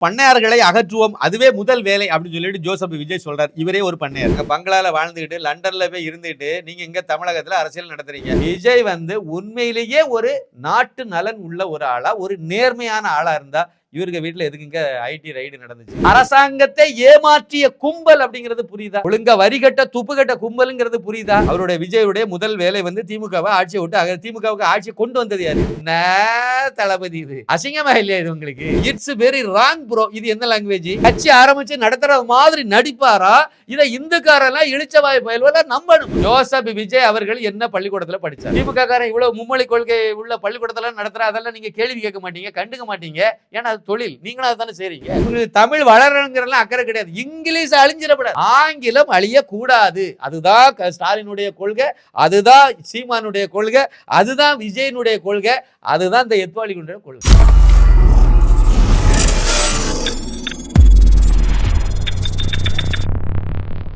பண்ணையார்களை அகற்றுவோம். அதுவே முதல் வேலை அப்படின்னு சொல்லிட்டு ஜோசப் விஜய் சொல்றாரு. இவரே ஒரு பண்ணையார். பங்களால வாழ்ந்துகிட்டு லண்டன்ல போய் இருந்துட்டு நீங்க இங்க தமிழகத்துல அரசியல் நடத்துறீங்க. விஜய் வந்து உண்மையிலேயே ஒரு நாட்டு நலன் உள்ள ஒரு ஆளா ஒரு நேர்மையான ஆளா இருந்தா இவருக்கு வீட்டுல எதுக்குங்க ஐடி ரைடு நடந்துச்சு? அரசாங்கத்தை ஏமாற்றிய கும்பல் அப்படிங்கிறது புரியுதா? ஒழுங்கா வரி கட்ட துப்பு கட்ட கும்பலுங்கிறது புரியுதா? அவருடைய விஜயுடைய முதல் வேலை வந்து திமுகவை ஆட்சியை விட்டு அக திமுகவுக்கு ஆட்சியை கொண்டு வந்தது யாரு? தளபதி இது? அசிங்கமா இல்லையா இது உங்களுக்கு? இட்ஸ் வெரி ராங் ப்ரோ இது என்ன லாங்குவேஜ் கட்சி ஆரம்பிச்சு நடத்துற மாதிரி நடிப்பாரா? இதை இந்துக்காரெல்லாம் இழிச்சவாய் பயில்வல நம்பணும். ஜோசப் விஜய் அவர்கள் என்ன பள்ளிக்கூடத்துல படிச்சார்? திமுக காரன் இவ்வளவு மும்மொழி கொள்கை உள்ள பள்ளிக்கூடத்துல நடத்துற? அதெல்லாம் நீங்க கேள்வி கேட்க மாட்டீங்க கண்டுக்க மாட்டீங்க. ஏன்னா தொழில். நீங்களும் அதுதானே செய்றீங்க? உங்களுக்கு தமிழ் வளரணுங்கிறலாம் அக்கறை கிடையாது. இங்கிலீஷ் அழிஞ்சிடப்படாது ஆங்கிலம் அழியக்கூடாது. அதுதான் ஸ்டாலினுடைய கொள்கை. அதுதான் சீமானுடைய கொள்கை. அதுதான் விஜயனுடைய கொள்கை. அதுதான் இந்த எத்வாலிகுடைய கொள்கை.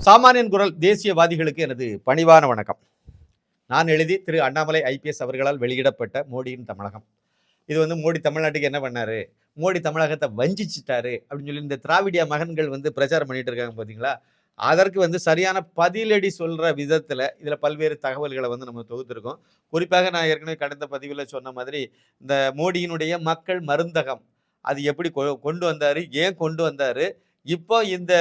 சாமானியன் குரல் தேசியவாதிகளுக்கு எனது பணிவான வணக்கம். நான் எழுதி திரு. அண்ணாமலை ஐபிஎஸ் அவர்களால் வெளியிடப்பட்ட மோடியின் தமிழகம். இது வந்து மோடி தமிழ்நாட்டுக்கு என்ன பண்ணாரு? மோடி தமிழகத்தை வஞ்சிச்சிட்டாரு அப்படின்னு சொல்லி இந்த திராவிடிய மகன்கள் வந்து பிரச்சாரம் பண்ணிட்டு இருக்காங்க பார்த்தீங்களா அதற்கு வந்து சரியான பதிலடி சொல்கிற விதத்தில் இதில் பல்வேறு தகவல்களை வந்து நம்ம தொகுத்துருக்கோம். குறிப்பாக நான் ஏற்கனவே கடந்த பதிவில் சொன்ன மாதிரி இந்த மோடியினுடைய மக்கள் மருந்தகம் அது எப்படி கொ- கொண்டு வந்தார் ஏன் கொண்டு வந்தார்? இப்போ இந்த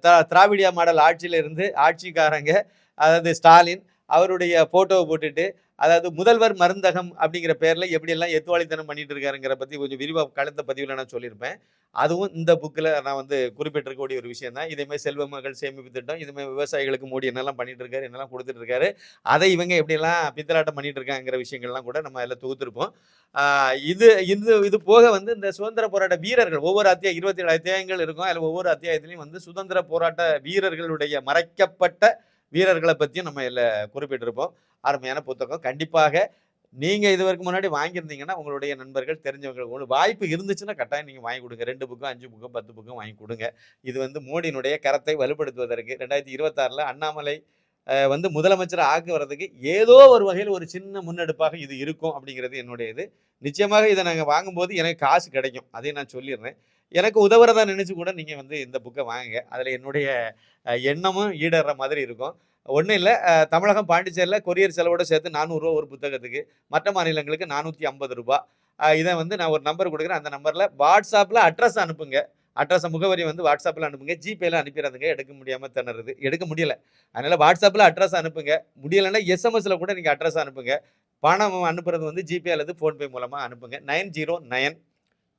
த- திராவிடியா மாடல் ஆட்சியிலிருந்து ஆட்சிக்காரங்க அதாவது ஸ்டாலின் அவருடைய ஃபோட்டோவை போட்டுட்டு அதாவது முதல்வர் மருந்தகம் அப்படிங்கிற பேரில் எப்படியெல்லாம் எத்துவாளித்தனம் பண்ணிட்டு இருக்காருங்கிற பற்றி கொஞ்சம் விரிவாக கலந்த பதிவில் நான் சொல்லியிருப்பேன். அதுவும் இந்த புக்கில் நான் வந்து குறிப்பிட்டிருக்கக்கூடிய ஒரு விஷயம் தான் இதேமாதிரி செல்வ மகள் சேமிப்பு திட்டம் இதுமாதிரி விவசாயிகளுக்கு மோடி என்னெல்லாம் பண்ணிட்டு இருக்காரு என்னெல்லாம் கொடுத்துட்டு இருக்காரு அதை இவங்க எப்படியெல்லாம் பித்தலாட்டம் பண்ணிட்டு இருக்காங்கிற விஷயங்கள்லாம் கூட நம்ம அதில் தொகுத்திருப்போம். இது இது இது போக வந்து இந்த சுதந்திர போராட்ட வீரர்கள் ஒவ்வொரு அத்தியாயம் இருபத்தி ஏழு அத்தியாயங்கள் இருக்கும். அதில் ஒவ்வொரு அத்தியாயத்திலையும் வந்து சுதந்திர போராட்ட வீரர்களுடைய மறைக்கப்பட்ட வீரர்களை பற்றியும் நம்ம இதில் குறிப்பிட்டிருப்போம். அருமையான புத்தகம். கண்டிப்பாக நீங்கள் இது வரைக்கும் முன்னாடி வாங்கியிருந்தீங்கன்னா உங்களுடைய நண்பர்கள் தெரிஞ்சவங்க உங்களுக்கு வாய்ப்பு இருந்துச்சுன்னா கட்டாயம் நீங்கள் வாங்கி கொடுங்க. ரெண்டு புக்கும் அஞ்சு புக்கும் பத்து புக்கும் வாங்கி கொடுங்க. இது வந்து மோடியினுடைய கரத்தை வலுப்படுத்துவதற்கு ரெண்டாயிரத்தி இருபத்தாறில் அண்ணாமலை வந்து முதலமைச்சர் ஆக்குவதற்கு ஏதோ ஒரு வகையில் ஒரு சின்ன முன்னெடுப்பாக இது இருக்கும் அப்படிங்கிறது என்னுடைய இது நிச்சயமாக இதை நாங்கள் வாங்கும்போது எனக்கு காசு கிடைக்கும். அதையும் நான் சொல்லிடுறேன். எனக்கு உதவுறதா நினச்சி கூட நீங்கள் வந்து இந்த புக்கை வாங்குங்க. அதில் என்னுடைய எண்ணமும் ஈடேற மாதிரி இருக்கும். ஒன்றும் இல்லை. தமிழகம் பாண்டிச்சேரியில் கொரியர் செலவோட சேர்த்து நானூறுரூவா ஒரு புத்தகத்துக்கு மற்ற மாநிலங்களுக்கு நானூற்றி ஐம்பது ரூபா. இதை வந்து நான் ஒரு நம்பர் கொடுக்குறேன். அந்த நம்பரில் வாட்ஸ்அப்பில் அட்ரஸ் அனுப்புங்க. அட்ரஸ் முகவரி வந்து வாட்ஸ்அப்பில் அனுப்புங்க. ஜிபேல அனுப்பிடுறதுங்க எடுக்க முடியாமல் திணறுது. எடுக்க முடியல. அதனால் வாட்ஸ்அப்பில் அட்ரஸ் அனுப்புங்க. முடியலைன்னா எஸ்எம்எஸில் கூட நீங்கள் அட்ரஸ் அனுப்புங்க. பணம் அனுப்புறது வந்து ஜிபே அல்லது ஃபோன்பே மூலமாக அனுப்புங்க. Nine zero nine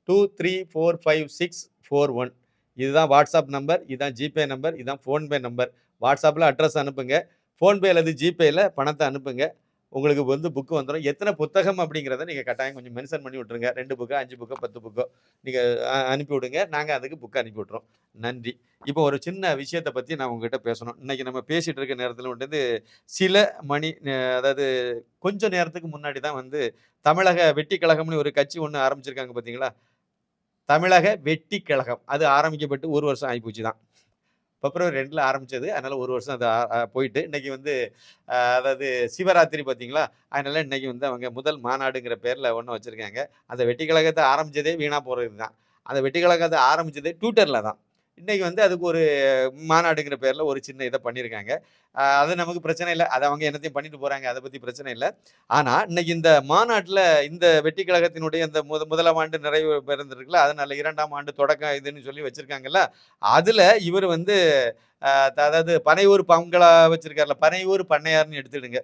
two three four five six four one. இதுதான் வாட்ஸ்அப் நம்பர் இதுதான் ஜிபே நம்பர் இதுதான் ஃபோன்பே நம்பர். வாட்ஸ்அப்பில் அட்ரஸ் அனுப்புங்க. ஃபோன்பே அல்லது ஜிபேயில் பணத்தை அனுப்புங்க. உங்களுக்கு வந்து புக்கு வந்துடும் எத்தனை புத்தகம் அப்படிங்கிறத நீங்கள் கட்டாயம் கொஞ்சம் மென்ஷன் பண்ணி விட்ருங்க ரெண்டு புக்கோ அஞ்சு புக்கோ பத்து புக்கோ நீங்கள் அனுப்பி விடுங்க. நாங்கள் அதுக்கு புக்கு அனுப்பி விட்றோம் நன்றி. இப்போ ஒரு சின்ன விஷயத்தை பற்றி நான் உங்ககிட்ட பேசணும். இன்னைக்கு நம்ம பேசிகிட்டு இருக்க நேரத்தில் வந்து சில மணி அதாவது கொஞ்சம் நேரத்துக்கு முன்னாடி தான் வந்து தமிழக வெட்டி கழகம்னு ஒரு கட்சி ஒன்று ஆரம்பிச்சிருக்காங்க பார்த்தீங்களா தமிழக வெட்டி கழகம் அது ஆரம்பிக்கப்பட்டு ஒரு வருஷம் ஆகிப்போச்சு தான். பிப்ரவரி ரெண்டில் ஆரம்பித்தது அதனால் ஒரு வருஷம் அது போயிட்டு இன்றைக்கி வந்து அதாவது சிவராத்திரி பார்த்தீங்களா? அதனால் இன்றைக்கி வந்து அவங்க முதல் மாநாடுங்கிற பேரில் ஒன்று வச்சுருக்காங்க. அந்த வெட்டி கழகத்தை ஆரம்பிச்சதே வீணாக போகிறது தான் அந்த வெட்டி கழகத்தை ஆரம்பித்ததே ட்விட்டரில் தான். இன்னைக்கு வந்து அதுக்கு ஒரு மாநாடுங்கிற பேரில் ஒரு சின்ன இதை பண்ணியிருக்காங்க அது நமக்கு பிரச்சனை இல்லை. அது அவங்க என்னத்தையும் பண்ணிட்டு போகிறாங்க அதை பற்றி பிரச்சனை இல்லை. ஆனால் இன்னைக்கு இந்த மாநாட்டில் இந்த வெட்டி கழகத்தினுடைய இந்த முத முதலாம் ஆண்டு நிறைவு பிறந்திருக்குல்ல அதனால இரண்டாம் ஆண்டு தொடக்கம் இதுன்னு சொல்லி வச்சிருக்காங்கல்ல அதில் இவர் வந்து அதாவது பனையூர் பங்களா வச்சுருக்காருல பனையூர் பண்ணையார்னு எடுத்துடுங்க.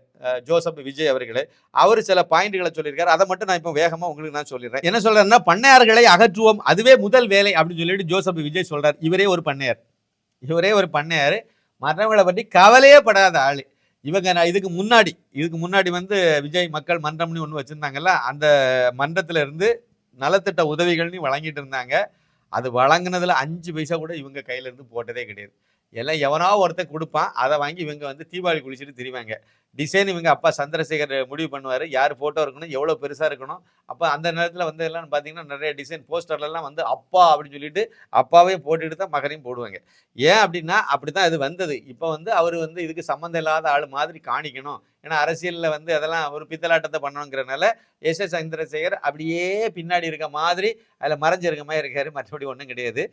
ஜோசப் விஜய் அவர்களே. அவர் சில பாயிண்ட்களை சொல்லியிருக்காரு. அதை மட்டும் நான் இப்போ வேகமாக உங்களுக்கு நான் சொல்லிடுறேன். என்ன சொல்றேன்னா பண்ணையார்களை அகற்றுவோம். அதுவே முதல் வேலை அப்படின்னு சொல்லிட்டு ஜோசப் விஜய் சொல்றார். இவர் இவரே ஒரு பண்ணையார். இவரே ஒரு பண்ணையார். மற்றவங்களை பற்றி கவலையே படாத ஆள். இவங்க நான் இதுக்கு முன்னாடி இதுக்கு முன்னாடி வந்து விஜய் மக்கள் மன்றம்னு ஒன்று வச்சுருந்தாங்கல்ல அந்த மன்றத்துல இருந்து நலத்திட்ட உதவிகள்னு வழங்கிட்டு இருந்தாங்க. அது வழங்குனதுல அஞ்சு பைசா கூட இவங்க கையில இருந்து போட்டதே கிடையாது. எல்லாம் எவனோ ஒருத்தன் கொடுப்பான். அதை வாங்கி இவங்க வந்து தீபாவளி குளிச்சுட்டு திரிவாங்க. டிசைன் இவங்க அப்பா சந்திரசேகர் முடிவு பண்ணுவார். யார் ஃபோட்டோ இருக்கணும் எவ்வளோ பெருசாக இருக்கணும். அப்போ அந்த நேரத்தில் வந்து எல்லாம் பார்த்தீங்கன்னா நிறைய டிசைன் போஸ்டர்லாம் வந்து அப்பா அப்படின்னு சொல்லிட்டு அப்பாவே போட்டுட்டு தான் மகனையும் போடுவாங்க. ஏன் அப்படின்னா அப்படி தான் இது வந்தது. இப்போ வந்து அவர் வந்து இதுக்கு சம்மந்தம் இல்லாத ஆள் மாதிரி காணிக்கணும். ஏன்னா அரசியலில் வந்து அதெல்லாம் ஒரு பித்தலாட்டத்தை பண்ணணுங்கிறனால எஸ் எஸ் சந்திரசேகர் அப்படியே பின்னாடி இருக்க மாதிரி அதில் மறைஞ்சிருக்க மாதிரி இருக்காரு. மற்றபடி ஒன்றும் கிடையாது.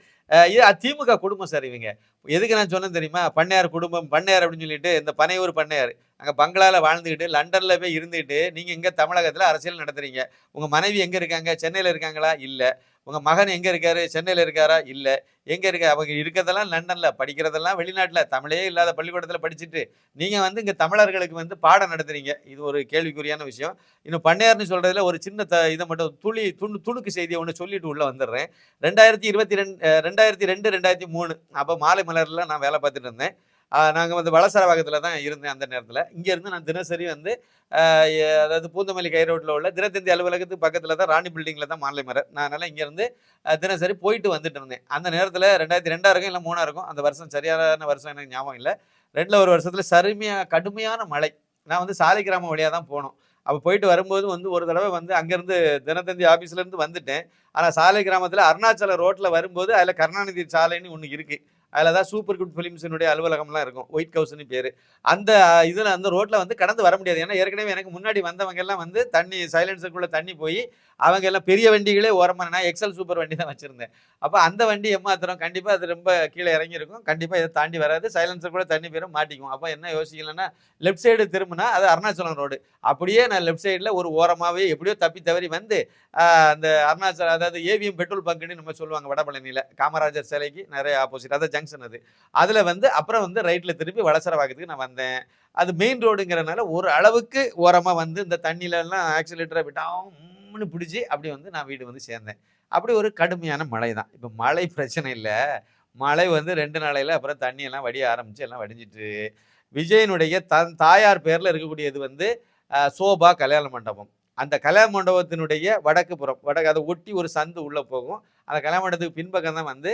இது திமுக குடும்பம் சார் இவங்க. எதுக்கு நான் சொன்னேன் தெரியுமா? பண்ணையார் குடும்பம் பண்ணையார் அப்படின்னு சொல்லிட்டு இந்த பனையூர் பண்ணையார். அங்கே பங்களாவில் வாழ்ந்துக்கிட்டு லண்டனில் போய் இருந்துக்கிட்டு நீங்கள் இங்கே தமிழகத்தில் அரசியல் நடத்துறீங்க. உங்கள் மனைவி எங்கே இருக்காங்க? சென்னையில் இருக்காங்களா? இல்லை. உங்கள் மகன் எங்கே இருக்காரு? சென்னையில் இருக்காரா? இல்லை. எங்கே இருக்க? அவங்க இருக்கிறதெல்லாம் லண்டனில் படிக்கிறதெல்லாம் வெளிநாட்டில். தமிழே இல்லாத பள்ளிக்கூடத்தில் படிச்சுட்டு. நீங்கள் வந்து இங்கே தமிழர்களுக்கு வந்து பாடம் நடத்துறீங்க. இது ஒரு கேள்விக்குறியான விஷயம். இன்னும் பண்ணையார்னு சொல்கிறதுல ஒரு சின்ன த இதை மட்டும் துளி துணு துணுக்கு செய்தியை ஒன்று சொல்லிட்டு உள்ளே வந்துடுறேன். ரெண்டாயிரத்தி இருபத்தி ரெண்டு ரெண்டாயிரத்தி ரெண்டு ரெண்டாயிரத்தி மூணு. அப்போ மாலை மலரில் நான் வேலை பார்த்துட்டு இருந்தேன். நாங்கள் வந்து வளசரவாகத்தில் தான் இருந்தேன் அந்த நேரத்தில். இங்கேருந்து நான் தினசரி வந்து அதாவது பூந்தமல்லி கை ரோட்டில் உள்ள தினத்தந்தி அலுவலகத்துக்கு பக்கத்தில் தான் ராணி பில்டிங்கில் தான் மாலை மலர் நான் அதனால் இங்கேருந்து தினசரி போயிட்டு வந்துட்டு இருந்தேன். அந்த நேரத்தில் ரெண்டாயிரத்தி ரெண்டாக இருக்கும் இல்லை மூணாக இருக்கும் அந்த வருஷம் சரியான வருஷம் எனக்கு ஞாபகம் இல்லை. ரெண்டில் ஒரு வருஷத்தில் சருமையாக கடுமையான மழை. நான் வந்து சாலை கிராமம் வழியாக தான் போனோம். அப்போ போயிட்டு வரும்போது வந்து ஒரு தடவை வந்து அங்கேருந்து தினத்தந்தி ஆஃபீஸ்லேருந்து வந்துட்டேன். ஆனால் சாலை கிராமத்தில் அருணாச்சல ரோட்டில் வரும்போது அதில் கருணாநிதி சாலைன்னு ஒன்று இருக்குது அதில் தான் சூப்பர் குட் ஃபிலிம்ஸினுடைய அலுவலகம்லாம் இருக்கும். ஒயிட் ஹவுஸ்னு பேர். அந்த இதில் அந்த ரோட்டில் வந்து கடந்து வர முடியாது. ஏன்னா ஏற்கனவே எனக்கு முன்னாடி வந்தவங்க எல்லாம் வந்து தண்ணி சைலன்ஸருக்குள்ளே தண்ணி போய் அவங்க எல்லாம் பெரிய வண்டிகளே ஓரமாக நான் எக்ஸல் சூப்பர் வண்டி தான் வச்சுருந்தேன். அப்போ அந்த வண்டி ஏமாத்திரம் கண்டிப்பாக அது ரொம்ப கீழே இறங்கியிருக்கும். கண்டிப்பாக இதை தாண்டி வராது. சைலன்சர் கூட தண்ணி பேரும் மாட்டிக்கும் அப்போ என்ன யோசிக்கலன்னா லெஃப்ட் சைடு திரும்பினா அது அருணாச்சலம் ரோடு அப்படியே நான் லெஃப்ட் சைடில் ஒரு ஓரமாகவே எப்படியோ தப்பி தவறி வந்து அந்த அருணாச்சலம் அதாவது ஏவிஎம் பெட்ரோல் பங்குன்னு நம்ம சொல்லுவாங்க வடபழனியில். காமராஜர் சிலைக்கு நிறைய ஆப்போசிட் அதான் ஜங்ஷன் அது. அதில் வந்து அப்புறம் வந்து ரைட்டில் திருப்பி வளசரவாக்கத்துக்கு நான் வந்தேன். அது மெயின் ரோடுங்கிறனால ஒரு அளவுக்கு ஓரமாக வந்து இந்த தண்ணியிலலாம் ஆக்சிலேட்டரை ஆக்சிலேட்டரை விட்டாம்னு பிடிச்சி அப்படி வந்து நான் வீடு வந்து சேர்ந்தேன். அப்படி ஒரு கடுமையான மழை தான் இப்போ மழை பிரச்சனை இல்லை. மழை வந்து ரெண்டு நாளையில் அப்புறம் தண்ணியெல்லாம் வடிய ஆரம்பித்து எல்லாம் வடிஞ்சிட்டு விஜயனுடைய தன் தாயார் பேரில் இருக்கக்கூடியது வந்து சோபா கல்யாண மண்டபம். அந்த கல்யாண மண்டபத்தினுடைய வடக்கு புறம் வடக்கு அதை ஒட்டி ஒரு சந்து உள்ளே போகும். அந்த கல்யாண மண்டபத்துக்கு பின்பக்கம் தான் வந்து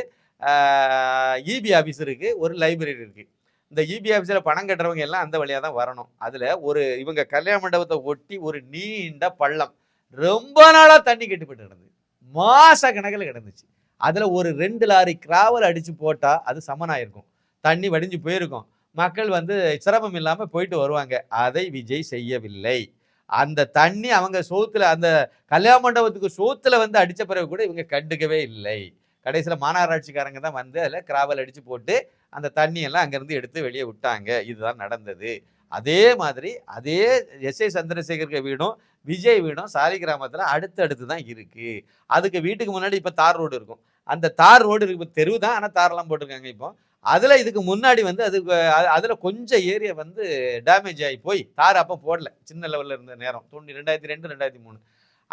இபி ஆஃபீஸ் இருக்குது ஒரு லைப்ரரி இருக்குது இந்த இபி ஆஃபீஸில் பணம் கட்டுறவங்க எல்லாம் அந்த வழியாக தான் வரணும். அதில் ஒரு இவங்க கல்யாண மண்டபத்தை ஒட்டி ஒரு நீண்ட பள்ளம். ரொம்ப நாளாக தண்ணி கெட்டுப்பட்டு கிடந்தது. மாச கணக்கில் கிடந்துச்சு. அதில் ஒரு ரெண்டு லாரி கிராவல் அடித்து போட்டால் அது சமனாயிருக்கும். தண்ணி வடிஞ்சு போயிருக்கும். மக்கள் வந்து சிரமம் இல்லாமல் போயிட்டு வருவாங்க. அதை விஜய் செய்யவில்லை. அந்த தண்ணி அவங்க சோத்துல அந்த கல்யாண மண்டபத்துக்கு சோத்துல வந்து அடித்த பிறகு கூட இவங்க கண்டுக்கவே இல்லை. கடைசியில் மாநகராட்சிக்காரங்க தான் வந்து அதில் கிராவல் அடித்து போட்டு அந்த தண்ணியெல்லாம் அங்கேருந்து எடுத்து வெளியே விட்டாங்க. இதுதான் நடந்தது. அதே மாதிரி அதே எஸ் ஏ சந்திரசேகருக்கு வீடும் விஜய் வீடும் சாலி கிராமத்தில் அடுத்தடுத்து தான் இருக்குது அதுக்கு வீட்டுக்கு முன்னாடி இப்போ தார் ரோடு இருக்கும். அந்த தார் ரோடு இருக்கு இப்போ தெருவு தான் ஆனால் தாரெல்லாம் போட்டிருக்காங்க இப்போ. அதில் இதுக்கு முன்னாடி வந்து அதுக்கு அதில் கொஞ்சம் ஏரியா வந்து டேமேஜ் ஆகி போய் தார் அப்போ போடல. சின்ன லெவலில் இருந்த நேரம். தொண்ணூறு ரெண்டாயிரத்தி ரெண்டு ரெண்டாயிரத்தி மூணு.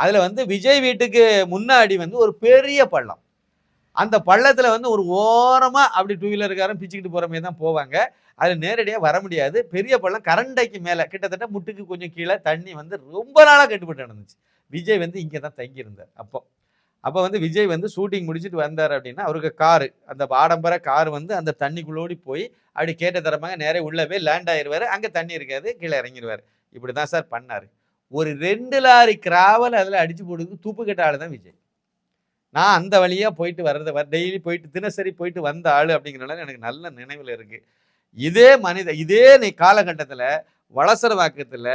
அதில் வந்து விஜய் வீட்டுக்கு முன்னாடி வந்து ஒரு பெரிய பள்ளம். அந்த பள்ளத்தில் வந்து ஒரு ஓரமாக அப்படி டூ வீலருக்காரன் பிச்சுக்கிட்டு போகிற மாதிரி தான் போவாங்க. அதில் நேரடியாக வர முடியாது. பெரிய பள்ளம் கரண்டைக்கு மேலே கிட்டத்தட்ட முட்டுக்கு கொஞ்சம் கீழே தண்ணி வந்து ரொம்ப நாளாக கட்டுப்பட்டு நடந்துச்சு. விஜய் வந்து இங்கே தான் தங்கியிருந்தார் அப்போ. அப்போ வந்து விஜய் வந்து ஷூட்டிங் முடிச்சுட்டு வந்தார் அப்படின்னா அவருக்கு காரு அந்த ஆடம்பர கார் வந்து அந்த தண்ணிக்குள்ளோடி போய் அப்படி கேட்ட தரமாக நேரே உள்ளே போய் லேண்ட் ஆயிடுவார் அங்கே தண்ணி இருக்காது கீழே இறங்கிடுவார் இப்படி தான் சார் பண்ணார். ஒரு ரெண்டு லாரி கிராவல் அதில் அடித்து போடுறதுக்கு தூப்பு கட்ட ஆள் தான் விஜய். நான் அந்த வழியாக போயிட்டு வர்றது டெய்லி போயிட்டு தினசரி போயிட்டு வந்த ஆள் அப்படிங்கிறனால எனக்கு நல்ல நினைவில் இருக்குது இதே மனித இதே நீ காலகட்டத்தில் வளசரவாக்கத்தில்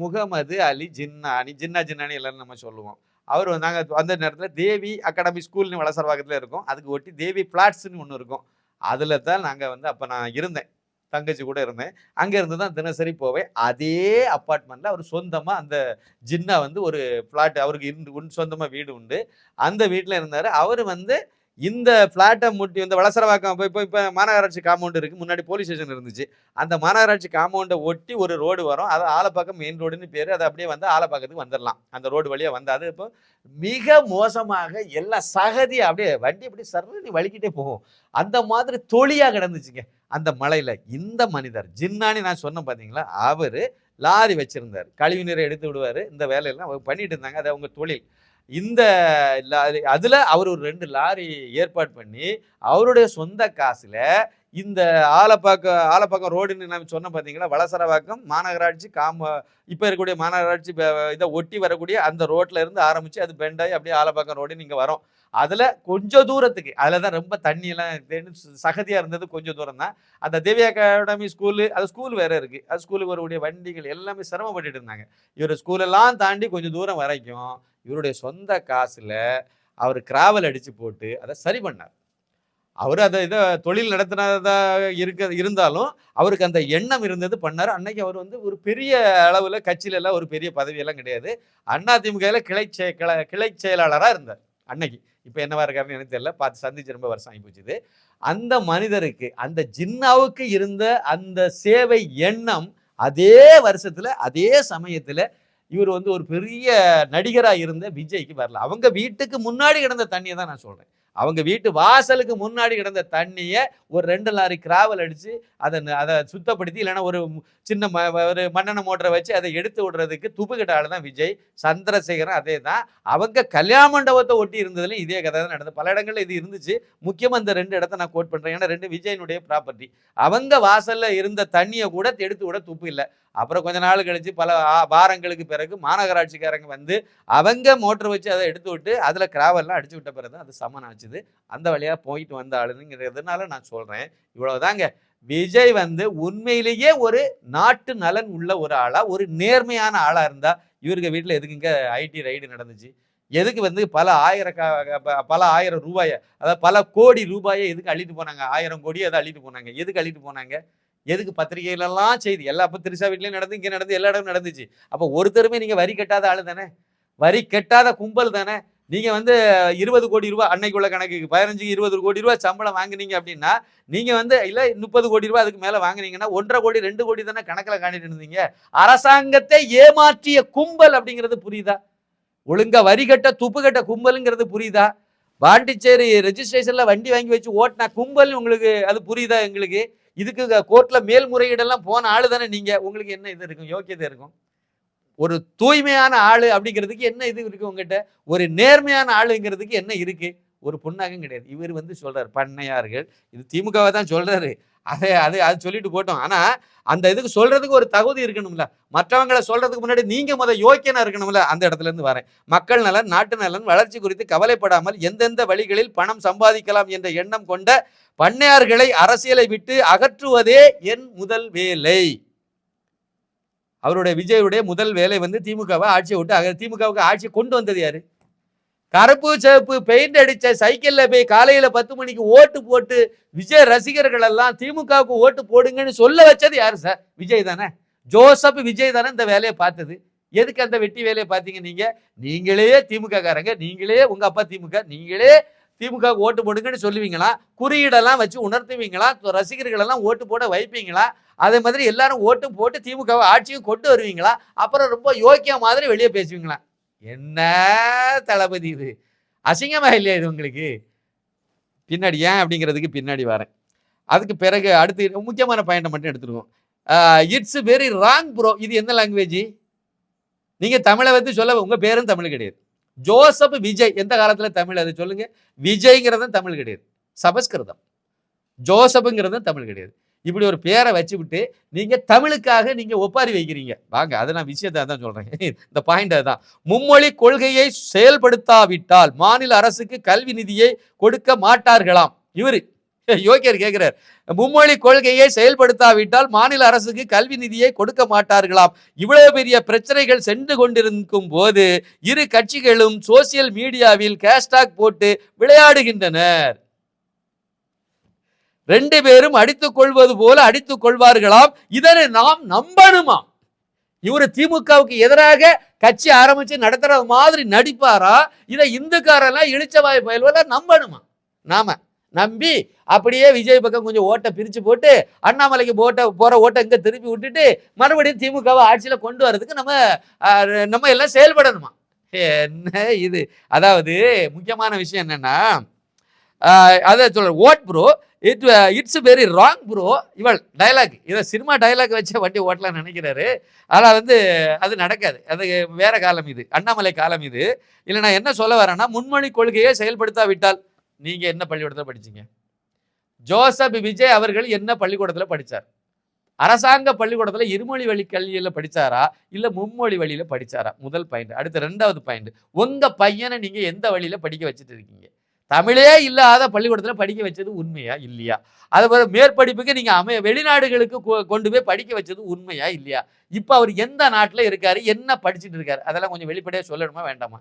முகமது அலி ஜின்னானி ஜின்னா ஜின்னானி எல்லாரும் நம்ம சொல்லுவோம். அவர் நாங்கள் அந்த நேரத்தில் தேவி அகாடமி ஸ்கூல்னு வளசரவாக்கத்தில் இருக்கும். அதுக்கு ஒட்டி தேவி பிளாட்ஸ்னு ஒன்று இருக்கும். அதில் தான் நாங்கள் வந்து அப்போ நான் இருந்தேன். தங்கச்சி கூட இருந்தேன். அங்கே இருந்து தான் தினசரி போவேன். அதே அப்பார்ட்மெண்ட்டில் அவர் சொந்தமாக அந்த ஜின்னா வந்து ஒரு ஃப்ளாட் அவருக்கு இருந்து உன் சொந்தமாக வீடு உண்டு. அந்த வீட்டில் இருந்தார். அவர் வந்து இந்த ஃப்ளாட்டை முட்டி இந்த வளசரவாக்கம் போய் இப்போ இப்போ மாநகராட்சி காம்பவுண்ட் இருக்குது முன்னாடி போலீஸ் ஸ்டேஷன் இருந்துச்சு. அந்த மாநகராட்சி காம்பவுண்டை ஒட்டி ஒரு ரோடு வரும். அது ஆலப்பாக்கம் மெயின் ரோடுன்னு பேர். அது அப்படியே வந்து ஆலப்பாக்கத்துக்கு வந்துடலாம் அந்த ரோடு வழியாக வந்து அது இப்போ மிக மோசமாக எல்லா சகதி அப்படியே வண்டி அப்படியே சர்றி வலிக்கிட்டே போகும். அந்த மாதிரி தொழியாக கிடந்துச்சுங்க. அந்த மலையில் இந்த மனிதர் ஜின்னானி நான் சொன்னேன் பார்த்தீங்களா அவர் லாரி வச்சுருந்தார். கழிவு நீரை எடுத்து விடுவார். இந்த வேலையெல்லாம் அவங்க பண்ணிட்டு இருந்தாங்க. அது அவங்க தொழில். இந்த லாரி அதில் அவர் ஒரு ரெண்டு லாரி ஏற்பாடு பண்ணி அவருடைய சொந்த காசில் இந்த ஆலப்பாக்கம் ஆலப்பாக்கம் ரோடுன்னு நம்ம சொன்னோம் பார்த்தீங்களா வளசரவாக்கம் மாநகராட்சி காம இப்போ இருக்கக்கூடிய மாநகராட்சி இதை ஒட்டி வரக்கூடிய அந்த ரோட்டில் இருந்து ஆரம்பித்து அது பெண்டாகி அப்படியே ஆலப்பாக்கம் ரோடு நீங்கள் வரும். அதில் கொஞ்சம் தூரத்துக்கு அதில் தான் ரொம்ப தண்ணியெல்லாம் சகதியாக இருந்தது கொஞ்சம் தூரம் தான். அந்த தேவி அகாடமி ஸ்கூலு அது ஸ்கூல் வேறு இருக்குது அது ஸ்கூலுக்கு வரக்கூடிய வண்டிகள் எல்லாமே சிரமப்பட்டுட்டு இருந்தாங்க. இவர் ஸ்கூலெல்லாம் தாண்டி கொஞ்சம் தூரம் வரைக்கும் இவருடைய சொந்த காசில் அவர் கிராவல் அடித்து போட்டு அதை சரி பண்ணார். அவர் அதை இதை தொழில் நடத்தினதாக இருக்க இருந்தாலும் அவருக்கு அந்த எண்ணம் இருந்தது பண்ணார். அன்னைக்கு அவர் வந்து ஒரு பெரிய அளவில் கட்சியிலெல்லாம் ஒரு பெரிய பதவியெல்லாம் கிடையாது. அதிமுகவில் கிளை செய கிளை கிளை செயலாளராக இருந்தார் அன்னைக்கு. இப்போ என்னவா இருக்காருன்னு எனக்கு தெரியல. பார்த்து சந்திச்சு ரொம்ப வருஷம் ஆகி போச்சுது. அந்த மனிதருக்கு அந்த ஜின்னாவுக்கு இருந்த அந்த சேவை எண்ணம் அதே வருஷத்தில் அதே சமயத்தில் இவர் வந்து ஒரு பெரிய நடிகராக இருந்த விஜய்க்கு வரல. அவங்க வீட்டுக்கு முன்னாடி கிடந்த தண்ணியை தான் நான் சொல்கிறேன் அவங்க வீட்டு வாசலுக்கு முன்னாடி கிடந்த தண்ணியை ஒரு ரெண்டு லாரி கிராவல் அடித்து அதை அதை சுத்தப்படுத்தி இல்லைன்னா ஒரு சின்ன ம ஒரு மன்னனை மோட்டரை வச்சு அதை எடுத்து விடுறதுக்கு துப்புக்கிட்ட ஆள் தான் விஜய் சந்திரசேகரன் அதே தான். அவங்க கல்யாண மண்டபத்தை ஒட்டி இருந்ததுலேயும் இதே கதை தான் நடந்தது. பல இடங்களில் இது இருந்துச்சு. முக்கியமாக இந்த ரெண்டு இடத்த நான் கோட் பண்ணுறேன் ஏன்னா ரெண்டு விஜயனுடைய ப்ராப்பர்ட்டி அவங்க வாசலில் இருந்த தண்ணியை கூட எடுத்து விட துப்பு இல்லை. அப்புறம் கொஞ்ச நாள் கழிச்சு பல வாரங்களுக்கு பிறகு மாநகராட்சிக்காரங்க வந்து அவங்க மோட்டர் வச்சு அதை எடுத்து விட்டு அதில் கிராவல்லாம் அடிச்சு விட்ட பிறகு தான் அது சமன் ஆச்சுது அந்த வழியாக போயிட்டு வந்த ஆளுங்கிறதுனால நான் சொல்கிறேன் இவ்வளோதாங்க விஜய் வந்து உண்மையிலேயே ஒரு நாட்டு நலன் உள்ள ஒரு ஆளாக ஒரு நேர்மையான ஆளாக இருந்தால் இவருக்கு வீட்டில் எதுக்குங்க ஐடி ரைடு நடந்துச்சு? எதுக்கு வந்து பல ஆயிரக்கா ப- பல ஆயிரம் ரூபாயை அதாவது பல கோடி ரூபாயை எதுக்கு அள்ளிட்டு போனாங்க? ஆயிரம் கோடியை அதை அள்ளிட்டு போனாங்க. எதுக்கு அள்ளிட்டு போனாங்க? எதுக்கு பத்திரிகையிலலாம் செய்தி? எல்லா அப்போ திருசா வீட்லேயும் நடந்து இங்கே நடந்து எல்லா இடமும் நடந்துச்சு. அப்போ ஒருத்தருமே நீங்கள் வரி கட்டாத ஆள் தானே? வரி கட்டாத கும்பல் தானே? நீங்கள் வந்து இருபது கோடி ரூபா அன்னைக்குள்ள கணக்குக்கு பதினஞ்சு இருபது கோடி ரூபா சம்பளம் வாங்குனீங்க அப்படின்னா நீங்கள் வந்து இல்லை முப்பது கோடி ரூபா அதுக்கு மேலே வாங்கினீங்கன்னா ஒன்றரை கோடி ரெண்டு கோடி தானே கணக்கில் காணிட்டு இருந்தீங்க? அரசாங்கத்தை ஏமாற்றிய கும்பல் அப்படிங்கிறது புரியுதா? ஒழுங்கா வரி கட்ட துப்பு கட்ட கும்பலுங்கிறது புரியுதா? பாண்டிச்சேரி ரெஜிஸ்ட்ரேஷனில் வண்டி வாங்கி வச்சு ஓட்டினா கும்பல் உங்களுக்கு அது புரியுதா எங்களுக்கு? இதுக்கு கோர்ட்டில் மேல்முறையீடெல்லாம் போன ஆளு தானே நீங்கள் உங்களுக்கு என்ன இது இருக்கும்? யோக்கியதை இருக்கும். ஒரு தூய்மையான ஆள் அப்படிங்கிறதுக்கு என்ன இது இருக்குது உங்ககிட்ட? ஒரு நேர்மையான ஆளுங்கிறதுக்கு என்ன இருக்குது ஒரு புண்ணாகம் கிடையாது. இவர் வந்து சொல்கிறார் பண்ணையார்கள். இது திமுகவை தான் சொல்கிறாரு அதை அது அது சொல்லிட்டு போட்டோம். ஆனால் அந்த இதுக்கு சொல்கிறதுக்கு ஒரு தகுதி இருக்கணும்ல. மற்றவங்களை சொல்கிறதுக்கு முன்னாடி நீங்கள் முதல் யோக்கியனாக இருக்கணும்ல அந்த இடத்துலேருந்து வரேன். மக்கள் நலன் நாட்டு நலன் வளர்ச்சி குறித்து கவலைப்படாமல் எந்தெந்த வழிகளில் பணம் சம்பாதிக்கலாம் என்ற எண்ணம் கொண்ட பண்ணையார்களை அரசியலை விட்டு அகற்றுவதே என் முதல் வேலை. அவருடைய விஜயுடைய முதல் வேலை வந்து திமுகவை ஆட்சியை விட்டு அக திமுகவுக்கு ஆட்சியை கொண்டு வந்தது யாரு? கருப்பு சேப்பு பெயிண்ட் அடிச்ச சைக்கிள்ல போய் காலையில பத்து மணிக்கு ஓட்டு போட்டு விஜய் ரசிகர்கள் எல்லாம் திமுகவுக்கு ஓட்டு போடுங்கன்னு சொல்ல வச்சது யாரு சார்? விஜய் தானே. ஜோசப் விஜய் தானே இந்த வேலையை பார்த்தது. எதுக்கு அந்த வெட்டி வேலையை பார்த்தீங்க நீங்க? நீங்களே திமுக காரங்க நீங்களே உங்க அப்பா திமுக நீங்களே திமுக ஓட்டு போடுங்கன்னு சொல்லுவீங்களா? குறியீடெல்லாம் வச்சு உணர்த்துவீங்களா? ரசிகர்கள் எல்லாம் ஓட்டு போட வைப்பீங்களா? அதே மாதிரி எல்லாரும் ஓட்டு போட்டு திமுகவை ஆட்சியும் கொண்டு வருவீங்களா? அப்புறம் ரொம்ப யோக்கிய மாதிரி வெளியே பேசுவீங்களா? என்ன தளபதி இது? அசிங்கமாக இல்லையா இது உங்களுக்கு? பின்னாடி ஏன் அப்படிங்கிறதுக்கு பின்னாடி வரேன். அதுக்கு பிறகு அடுத்து முக்கியமான பாயிண்டை மட்டும் எடுத்துருவோம். இட்ஸ் வெரி ராங் ப்ரோ இது என்ன லாங்குவேஜ் நீங்கள் தமிழை வந்து சொல்ல உங்கள் பேரும் தமிழ் கிடையாது. ஜோசப் விஜய் எந்த காலத்தில் தமிழ்? அது சொல்லுங்கள் விஜய்ங்கிறதும் தமிழ் கிடையாது. சமஸ்கிருதம் ஜோசப்புங்கிறதும் தமிழ் கிடையாது. இப்படி ஒரு பேரை வச்சுவிட்டு நீங்கள் தமிழுக்காக நீங்கள் ஒப்பாரி வைக்கிறீங்க. வாங்க அதை நான் விஷயத்தை தான் சொல்கிறேன் இந்த பாயிண்ட் அதுதான். மும்மொழி கொள்கையை செயல்படுத்தாவிட்டால் மாநில அரசுக்கு கல்வி நிதியை கொடுக்க மாட்டார்களாம். இவர் யோகியர் கேட்கிறார் மும்மொழி கொள்கையை செயல்படுத்தாவிட்டால் மாநில அரசுக்கு கல்வி நிதியை கொடுக்க மாட்டார்களாம். இவ்வளவு பெரிய பிரச்சனைகள் சென்று கொண்டிருக்கும் போது இரு கட்சிகளும் சோசியல் மீடியாவில் கேஷ்டாக் போட்டு விளையாடுகின்றனர். ரெண்டு பேரும் அடித்துக் கொள்வது போல அடித்துக் கொள்வார்களாம் இதனை நாம் நம்பணுமா இவர் திமுகவுக்கு எதிராக கட்சி ஆரம்பிச்சு நடத்துற மாதிரி நடிப்பாரா? இதை இந்துக்காரெல்லாம் இழிச்சவாய் பயல்வல நம்பணுமா? நாம நம்பி அப்படியே விஜய் பக்கம் கொஞ்சம் ஓட்டை பிரிச்சு போட்டு அண்ணாமலைக்கு ஓட்டை போற ஓட்டை இங்க திருப்பி விட்டுட்டு மறுபடியும் திமுகவை ஆட்சியில கொண்டு வர்றதுக்கு நம்ம நம்ம எல்லாம் செயல்படணுமா? என்ன இது? அதாவது முக்கியமான விஷயம் என்னன்னா அதை சொல்ற vote bro it it's very wrong bro இவள் டயலாக் இதை சினிமா டயலாக் வச்சு வண்டி ஓட்டலாம்னு நினைக்கிறாரு. ஆனால் வந்து அது நடக்காது. அது வேற காலம் இது. அண்ணாமலை காலம் இது. இல்லை நான் என்ன சொல்ல வரேன்னா முன்மொழி கொள்கையை செயல்படுத்தாவிட்டால் நீங்கள் என்ன பள்ளிக்கூடத்தில் படிச்சீங்க? ஜோசப் விஜய் அவர்கள் என்ன பள்ளிக்கூடத்தில் படித்தார் அரசாங்க பள்ளிக்கூடத்தில் இருமொழி வழி கல்வியில் படித்தாரா இல்லை மும்மொழி வழியில் படிச்சாரா? முதல் பாயிண்ட் அடுத்து ரெண்டாவது பாயிண்ட் உங்கள் பையனை நீங்கள் எந்த வழியில் படிக்க வச்சுட்டு இருக்கீங்க? தமிழே இல்லாத பள்ளிக்கூடத்தில் படிக்க வச்சது உண்மையா இல்லையா? அதுபோல மேற்படிப்புக்கு நீங்கள் அமைய வெளிநாடுகளுக்கு கொ- கொண்டு போய் படிக்க வச்சது உண்மையா இல்லையா? இப்போ அவர் எந்த நாட்டில் இருக்காரு? என்ன படிச்சுட்டு இருக்காரு? அதெல்லாம் கொஞ்சம் வெளிப்படையாக சொல்லணுமா வேண்டாமா?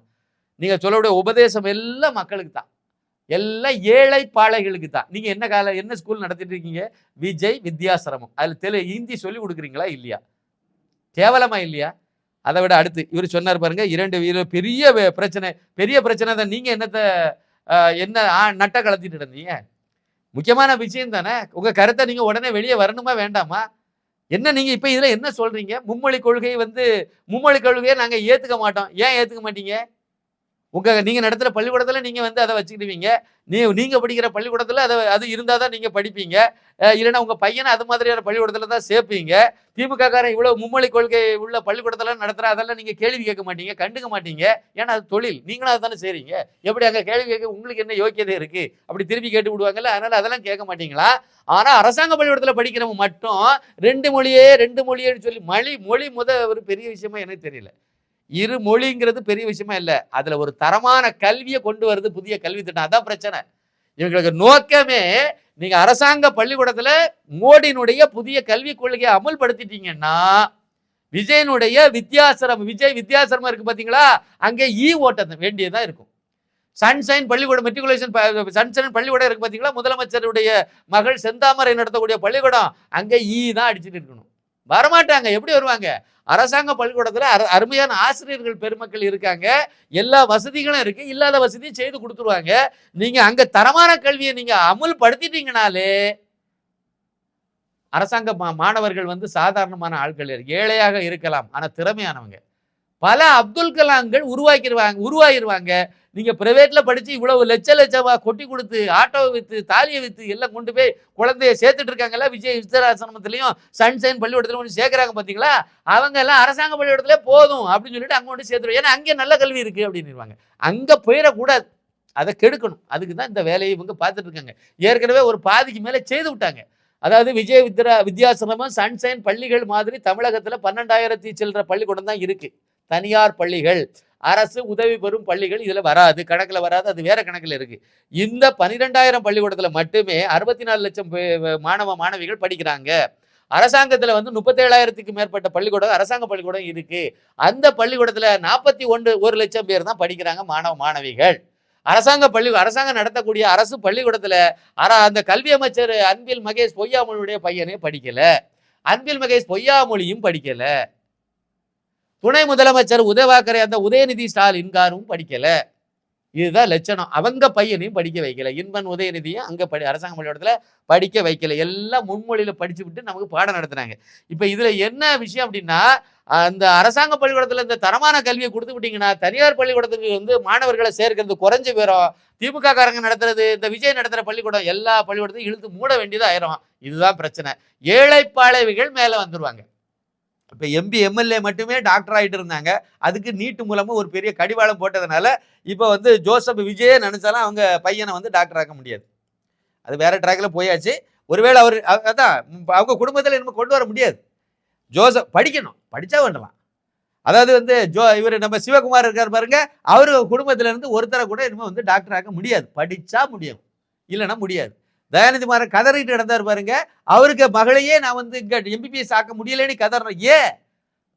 நீங்கள் சொல்லக்கூடிய உபதேசம் எல்லாம் மக்களுக்கு தான். எல்லாம் ஏழை பாழைகளுக்கு தான். நீங்கள் என்ன கால என்ன ஸ்கூல் நடத்திட்டு இருக்கீங்க? விஜய் வித்யாசிரமம். அதில் தெலு ஹிந்தி சொல்லி கொடுக்குறீங்களா இல்லையா? கேவலமா இல்லையா? அதை விட அடுத்து இவர் சொன்னார் பாருங்க இரண்டு பெரிய பிரச்சனை பெரிய பிரச்சனை தான் நீங்கள் என்னத்தை என்ன ஆ, நட்டை கலத்திட்டு இருந்தீங்க? முக்கியமான விஷயம் தானே. உங்க கருத்தை நீங்க உடனே வெளியே வரணுமா வேண்டாமா? என்ன நீங்க இப்ப இதுல என்ன சொல்றீங்க? மும்மொழி கொள்கை வந்து மும்மொழி கொள்கையை நாங்க ஏத்துக்க மாட்டோம். ஏன் ஏத்துக்க மாட்டீங்க? உங்க நீங்க நடத்துற பள்ளிக்கூடத்துல நீங்க வந்து அதை வச்சுக்கிடுவீங்க. நீ நீங்க படிக்கிற பள்ளிக்கூடத்துல அதை அது இருந்தால் தான் நீங்க படிப்பீங்க. இல்லைன்னா உங்க பையனை அது மாதிரியான பள்ளிக்கூடத்துல தான் சேர்ப்பீங்க. திமுக காரன் இவ்வளவு மும்மொழி கொள்கை உள்ள பள்ளிக்கூடத்துல நடத்துற அதெல்லாம் நீங்க கேள்வி கேட்க மாட்டீங்க கண்டுக்க மாட்டீங்க. ஏன்னா அது தொழில். நீங்களும் அதுதானே செய்றீங்க. எப்படி அங்கே கேள்வி கேட்க உங்களுக்கு என்ன யோக்கியதை இருக்கு? அப்படி திருப்பி கேட்டு விடுவாங்கல்ல அதனால அதெல்லாம் கேட்க மாட்டீங்களா? ஆனா அரசாங்க பள்ளிக்கூடத்துல படிக்கிறவங்க மட்டும் ரெண்டு மொழியே ரெண்டு மொழியேன்னு சொல்லி மொழி மொழி முத ஒரு பெரிய விஷயமா எனக்கு தெரியல. இரு மொழிங்கிறது பெரிய விஷயமா இல்லை. அதுல ஒரு தரமான கல்வியை கொண்டு வருது புதிய கல்வி திட்டம். அதான் பிரச்சனை. இவங்களுக்கு நோக்கமே நீங்க அரசாங்க பள்ளிக்கூடத்துல மோடியினுடைய புதிய கல்விக் கொள்கையை அமுல்படுத்திட்டீங்கன்னா விஜயனுடைய வித்தியாசிரமம் விஜய் வித்தியாசிரமம் இருக்கு பாத்தீங்களா? அங்கே e ஈ ஓட்ட வேண்டியதா இருக்கும். சன்ஷைன் பள்ளிக்கூடம் மெட்ரிகுலேஷன் சன்ஷைன் பள்ளிக்கூடம் இருக்கு பாத்தீங்களா? முதலமைச்சருடைய மகள் செந்தாமரை நடத்தக்கூடிய பள்ளிக்கூடம் அங்கே ஈ தான் அடிச்சுட்டு இருக்கணும். வரமாட்டாங்க எப்படி வருவாங்க? அரசாங்க பள்ளிக்கூடத்தில் அரு- அருமையான ஆசிரியர்கள் பெருமக்கள் இருக்காங்க. எல்லா வசதிகளும் இருக்கு. இல்லாத வசதியும் செய்து கொடுத்துருவாங்க. நீங்க அங்க தரமான கல்வியை நீங்க அமுல்படுத்திட்டீங்கனாலே அரசாங்க மா- மாணவர்கள் வந்து சாதாரணமான ஆட்கள் ஏழையாக இருக்கலாம். ஆனால் திறமையானவங்க. பல அப்துல் கலாம்கள் உருவாக்கிடுவாங்க உருவாகிருவாங்க நீங்க பிரைவேட்ல படிச்சு இவ்வளவு லட்ச லட்சமா கொட்டி கொடுத்து ஆட்டோவை வித்து தாலியை வித்து எல்லாம் கொண்டு போய் குழந்தைய சேர்த்துட்டு இருக்காங்கல்ல விஜய் விஸ்வராசனத்திலையும் சன்ஷைன் பள்ளிக்கூடத்துல கொண்டு சேர்க்கறாங்க பாத்தீங்களா? அவங்க எல்லாம் அரசாங்க பள்ளிக்கூடத்துல போதும் அப்படின்னு சொல்லிட்டு அங்க கொண்டு சேர்த்துருவோம் ஏன்னா அங்கே நல்ல கல்வி இருக்கு அப்படின்னு அங்க போயிடக்கூடாது. அதை கெடுக்கணும். அதுக்கு தான் இந்த வேலையை இவங்க பார்த்துட்டு இருக்காங்க. ஏற்கனவே ஒரு பாதிக்கு மேலே செய்து விட்டாங்க. அதாவது விஜய் வித்ரா வித்யாசிரமம் சன்ஷைன் பள்ளிகள் மாதிரி தமிழகத்தில் பன்னெண்டாயிரத்தி சில்லற பள்ளிக்கூடம் தான் இருக்கு. தனியார் பள்ளிகள். அரசு உதவி பெறும் பள்ளிகள் இதில் வராது கணக்கில் வராது அது வேறு கணக்கில் இருக்குது இந்த பன்னிரெண்டாயிரம் பள்ளிக்கூடத்தில் மட்டுமே அறுபத்தி நாலு லட்சம் பே- மாணவ மாணவிகள் படிக்கிறாங்க. அரசாங்கத்தில் வந்து முப்பத்தேழாயிரத்துக்கு மேற்பட்ட பள்ளிக்கூடம் அரசாங்க பள்ளிக்கூடம் இருக்குது அந்த பள்ளிக்கூடத்தில் நாற்பத்தி ஒன்று ஒரு லட்சம் பேர் தான் படிக்கிறாங்க மாணவ மாணவிகள். அரசாங்க பள்ளி அரசாங்கம் நடத்தக்கூடிய அரசு பள்ளிக்கூடத்தில் அர அந்த கல்வி அமைச்சர் அன்பில் மகேஷ் பொய்யாமொழியுடைய பையனே படிக்கலை. அன்பில் மகேஷ் பொய்யாமொழியும் படிக்கலை. துணை முதலமைச்சர் உதவாக்கரை அந்த உதயநிதி ஸ்டாலின்காரும் படிக்கல. இதுதான் லட்சணம். அவங்க பையனையும் படிக்க வைக்கல. இன்பன் உதயநிதியும் அங்க படி அரசாங்க பள்ளிக்கூடத்துல படிக்க வைக்கல. எல்லாம் முன்மொழியில படிச்சு விட்டு நமக்கு பாடம் நடத்துனாங்க. இப்ப இதுல என்ன விஷயம் அப்படின்னா அந்த அரசாங்க பள்ளிக்கூடத்துல இந்த தரமான கல்வியை கொடுத்து விட்டீங்கன்னா தனியார் பள்ளிக்கூடத்துக்கு வந்து மாணவர்களை சேர்க்கிறது குறைஞ்சு போயிடும் திமுக காரங்க நடத்துறது இந்த விஜய் நடத்துற பள்ளிக்கூடம் எல்லா பள்ளிக்கூடத்தையும் இழுத்து மூட வேண்டியதா ஆயிரும். இதுதான் பிரச்சனை. ஏழைப்பாளைவிகள் மேல வந்துருவாங்க. இப்போ எம்பி எம்எல்ஏ மட்டுமே டாக்டர் ஆகிட்டு இருந்தாங்க. அதுக்கு நீட்டு மூலமாக ஒரு பெரிய கடிவாளம் போட்டதுனால இப்போ வந்து ஜோசப் விஜயே நினச்சாலும் அவங்க பையனை வந்து டாக்டர் ஆக்க முடியாது. அது வேறு ட்ராக்கில் போயாச்சு. ஒருவேளை அவர் அதான் அவங்க குடும்பத்தில் இனிமேல் கொண்டு வர முடியாது. ஜோசப் படிக்கணும். படித்தா வேண்டலாம் அதாவது வந்து ஜோ இவர் நம்ம சிவகுமார் இருக்கார் பாருங்க. அவர் குடும்பத்திலேருந்து ஒருத்தரை கூட இனிமேல் வந்து டாக்டர் ஆக்க முடியாது. படித்தா முடியும். இல்லைன்னா முடியாது. தயாநிதி மாறன் கதறிட்டு நடந்தார் பாருங்க. அவருக்கு மகளையே நான் வந்து இங்க எம்பிபிஎஸ் ஆக்க முடியலன்னு கதறேன் ஏன்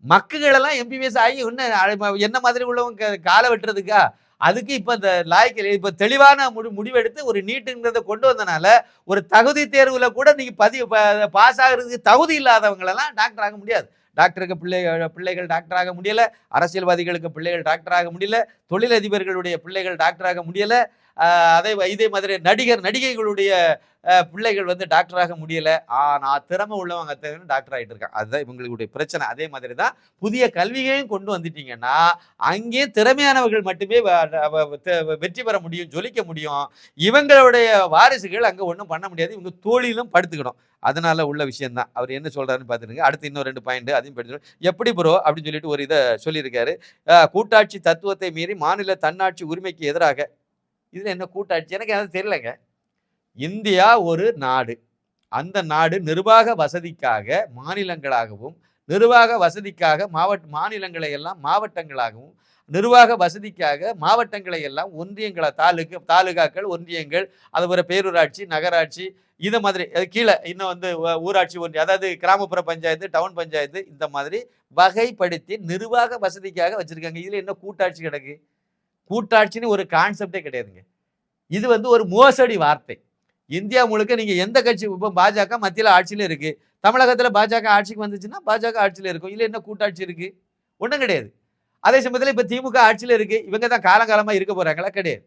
மக்குகளெல்லாம் எம்பிபிஎஸ் ஆகி இன்னும் என்ன மாதிரி உள்ளவங்க காலை வெட்டுறதுக்கா? அதுக்கு இப்போ இந்த லாய்க்கு இப்போ தெளிவான முடி முடிவெடுத்து ஒரு நீட்டுங்கிறத கொண்டு வந்தனால ஒரு தகுதி தேர்வுல கூட நீங்க பதிவு பாஸ் ஆகிறதுக்கு தகுதி இல்லாதவங்களெல்லாம் டாக்டர் ஆக முடியாது. டாக்டருக்கு பிள்ளை பிள்ளைகள் டாக்டர் ஆக முடியல. அரசியல்வாதிகளுக்கு பிள்ளைகள் டாக்டர் ஆக முடியல. தொழிலதிபர்களுடைய பிள்ளைகள் டாக்டர் ஆக முடியல. அதே இதே மாதிரி நடிகர் நடிகைகளுடைய பிள்ளைகள் வந்து டாக்டராக முடியலை. நான் திறமை உள்ளவங்க அத்தனை டாக்டர் ஆகிட்டு இருக்கேன் அதுதான் இவங்களுடைய பிரச்சனை. அதே மாதிரி தான் புதிய கல்வியையும் கொண்டு வந்துட்டீங்கன்னா அங்கே திறமையானவர்கள் மட்டுமே வெற்றி பெற முடியும் ஜொலிக்க முடியும். இவங்களுடைய வாரிசுகள் அங்கே ஒன்றும் பண்ண முடியாது. இவங்க தோழிலும் படுத்துக்கணும். அதனால உள்ள விஷயம் தான் அவர் என்ன சொல்றாருன்னு பார்த்துருங்க அடுத்து இன்னும் ரெண்டு பாயிண்ட் அதையும் படிச்சு எப்படி ப்ரோ அப்படின்னு சொல்லிட்டு ஒரு இதை சொல்லியிருக்காரு. கூட்டாட்சி தத்துவத்தை மீறி மாநில தன்னாட்சி உரிமைக்கு எதிராக இதில் என்ன கூட்டாட்சி? எனக்கு அது தெரியலங்க. இந்தியா ஒரு நாடு. அந்த நாடு நிர்வாக வசதிக்காக மாநிலங்களாகவும் நிர்வாக வசதிக்காக மாவட்ட மாநிலங்களை எல்லாம் மாவட்டங்களாகவும் நிர்வாக வசதிக்காக மாவட்டங்களை எல்லாம் ஒன்றியங்களை தாலுக்கு தாலுகாக்கள் ஒன்றியங்கள் அதுபோல் பேரூராட்சி நகராட்சி இது மாதிரி அது கீழே இன்னும் வந்து ஊராட்சி ஒன்றியம் அதாவது கிராமப்புற பஞ்சாயத்து டவுன் பஞ்சாயத்து இந்த மாதிரி வகைப்படுத்தி நிர்வாக வசதிக்காக வச்சுருக்காங்க. இதில் என்ன கூட்டாட்சி கிடக்கு? கூட்டாட்சின்னு ஒரு கான்செப்டே கிடையாதுங்க. இது வந்து ஒரு மோசடி வார்த்தை. இந்தியா முழுக்க நீங்கள் எந்த கட்சி இப்போ பாஜக மத்தியில் ஆட்சியில் இருக்குது தமிழகத்தில் பாஜக ஆட்சிக்கு வந்துச்சுன்னா பாஜக ஆட்சியில் இருக்கும். இல்லை என்ன கூட்டாட்சி இருக்குது ஒன்றும் கிடையாது. அதே சமயத்தில் இப்போ திமுக ஆட்சியில் இருக்குது இவங்க தான் காலங்காலமாக இருக்க போகிறாங்களா கிடையாது.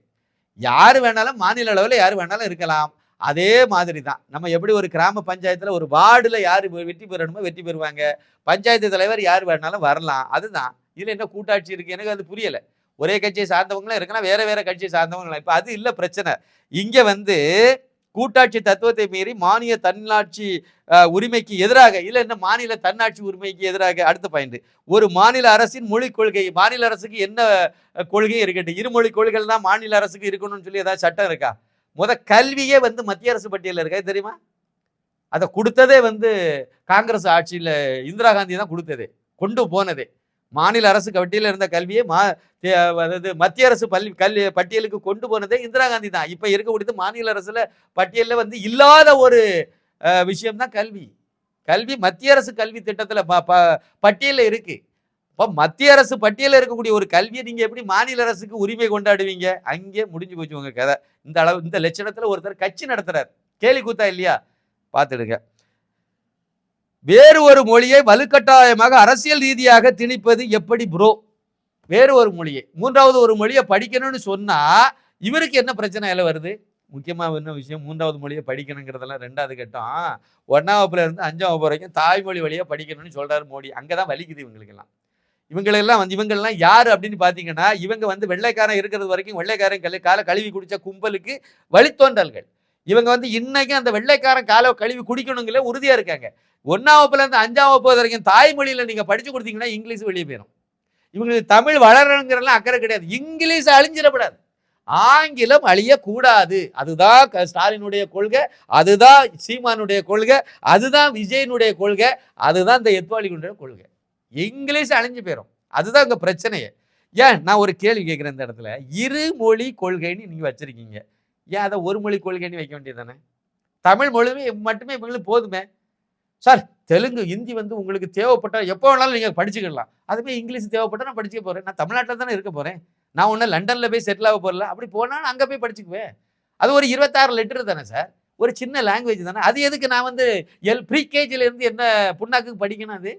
யார் வேணாலும் மாநில அளவில் யார் வேணாலும் இருக்கலாம். அதே மாதிரி தான். நம்ம எப்படி ஒரு கிராம பஞ்சாயத்தில் ஒரு வார்டில் யார் வெற்றி பெறணுமோ வெற்றி பெறுவாங்க. பஞ்சாயத்து தலைவர் யார் வேணாலும் வரலாம். அதுதான். இதில் என்ன கூட்டாட்சி இருக்குது எனக்கு அது புரியலை. ஒரே கட்சியை சார்ந்தவங்களும் இருக்கலாம் வேற வேற கட்சியை சார்ந்தவங்களும் இப்போ அது இல்லை பிரச்சனை. இங்க வந்து கூட்டாட்சி தத்துவத்தை மீறி மானிய தன்னாட்சி உரிமைக்கு எதிராக இல்லை என்ன மாநில தன்னாட்சி உரிமைக்கு எதிராக அடுத்த பாயிண்ட் ஒரு மாநில அரசின் மொழி கொள்கை மாநில அரசுக்கு என்ன கொள்கையும் கொள்கை இருக்கட்டும் இருமொழி கொள்கைகள் தான் மாநில அரசுக்கு இருக்கணும்னு சொல்லி ஏதாவது சட்டம் இருக்கா? முத கல்வியே வந்து மத்திய அரசு பட்டியலில் இருக்கா? தெரியுமா? அதை கொடுத்ததே வந்து காங்கிரஸ் ஆட்சியில் இந்திரா காந்தி தான் கொடுத்ததே. கொண்டு போனதே. மாநில அரசு பட்டியலில் இருந்த கல்வியை மா அதாவது மத்திய அரசு பள்ளி கல்வி பட்டியலுக்கு கொண்டு போனதே இந்திரா காந்தி தான். இப்போ இருக்கக்கூடியது மாநில அரசில் பட்டியலில் வந்து இல்லாத ஒரு விஷயம்தான் கல்வி. கல்வி மத்திய அரசு கல்வி திட்டத்தில் ப ப- பட்டியலில் இருக்குது இப்போ மத்திய அரசு பட்டியலில் இருக்கக்கூடிய ஒரு கல்வியை நீங்கள் எப்படி மாநில அரசுக்கு உரிமை கொண்டாடுவீங்க? அங்கே முடிஞ்சு போச்சு உங்கள் கதை. இந்த அளவு இந்த லட்சணத்தில் ஒருத்தர் கட்சி நடத்துகிறார் கேலி கூத்தா இல்லையா? பார்த்துடுங்க. வேறு ஒரு மொழியை வலுக்கட்டாயமாக அரசியல் ரீதியாக திணிப்பது எப்படி ப்ரோ வேறு ஒரு மொழியை. மூன்றாவது ஒரு மொழியை படிக்கணும்னு சொன்னா இவருக்கு என்ன பிரச்சனை இல்லை வருது? முக்கியமாக என்ன விஷயம்? மூன்றாவது மொழியை படிக்கணுங்கிறதெல்லாம் ரெண்டாவது கட்டம். ஒன்றாம் வகுப்புல இருந்து அஞ்சாம் வகுப்பு வரைக்கும் தாய்மொழி வழியாக படிக்கணும்னு சொல்றாரு மோடி. அங்கே தான் வலிக்குது இவங்களுக்கெல்லாம். இவங்களெல்லாம் வந்து இவங்கெல்லாம் யார் அப்படின்னு பார்த்தீங்கன்னா இவங்க வந்து வெள்ளைக்காரன் இருக்கிறது வரைக்கும் வெள்ளைக்காரன் கல் காலை கழுவி குடித்த கும்பலுக்கு வழித்தோன்றல்கள். இவங்க வந்து இன்னைக்கும் அந்த வெள்ளைக்காரன் காலை கழுவி குடிக்கணுங்களே உறுதியாக இருக்காங்க. ஒன்றாம் வகுப்புலேருந்து அஞ்சாம் வகுப்பு வரைக்கும் தாய்மொழியில் நீங்கள் படித்து கொடுத்தீங்கன்னா இங்கிலீஷ் வெளியே போயிடும் இவங்களுக்கு தமிழ் வளரணுங்கிறலாம் அக்கறை கிடையாது. இங்கிலீஷ் அழிஞ்சிடக்கூடாது ஆங்கிலம் அழியக்கூடாது. அதுதான் க- ஸ்டாலினுடைய கொள்கை. அதுதான் சீமானுடைய கொள்கை. அதுதான் விஜயனுடைய கொள்கை. அதுதான் இந்த எத்வாலினுடைய கொள்கை. இங்கிலீஷ் அழிஞ்சு போயிடும் அதுதான் உங்கள் பிரச்சனையே. ஏன்? நான் ஒரு கேள்வி கேட்குறேன் இந்த இடத்துல. இருமொழி கொள்கைன்னு நீங்கள் வச்சுருக்கீங்க. ஏன் அதை ஒரு மொழி கொள்கைன்னு வைக்க வேண்டியதானே தமிழ் மொழியுமே மட்டுமே இவங்களுக்கு போதுமே? சார் தெலுங்கு ஹிந்தி வந்து உங்களுக்கு தேவைப்பட்டால் எப்போ வேணாலும் நீங்கள் படிச்சுக்கலாம் அதுவே இங்கிலீஷ் தேவைப்பட்டா நான் படிச்சுக்க போகிறேன் நான் தமிழ்நாட்டில் தானே இருக்க போகிறேன் நான் ஒன்றும் லண்டனில் போய் செட்டில் ஆக போகிறல அப்படி போனால் அங்கே போய் படிச்சுக்குவேன். அது ஒரு இருபத்தாறு லெட்டர் தானே சார்? ஒரு சின்ன லாங்குவேஜ் தானே? அது எதுக்கு நான் வந்து எல் ப்ரீகேஜிலேருந்து என்ன புண்ணாக்கு படிக்கணும் அது?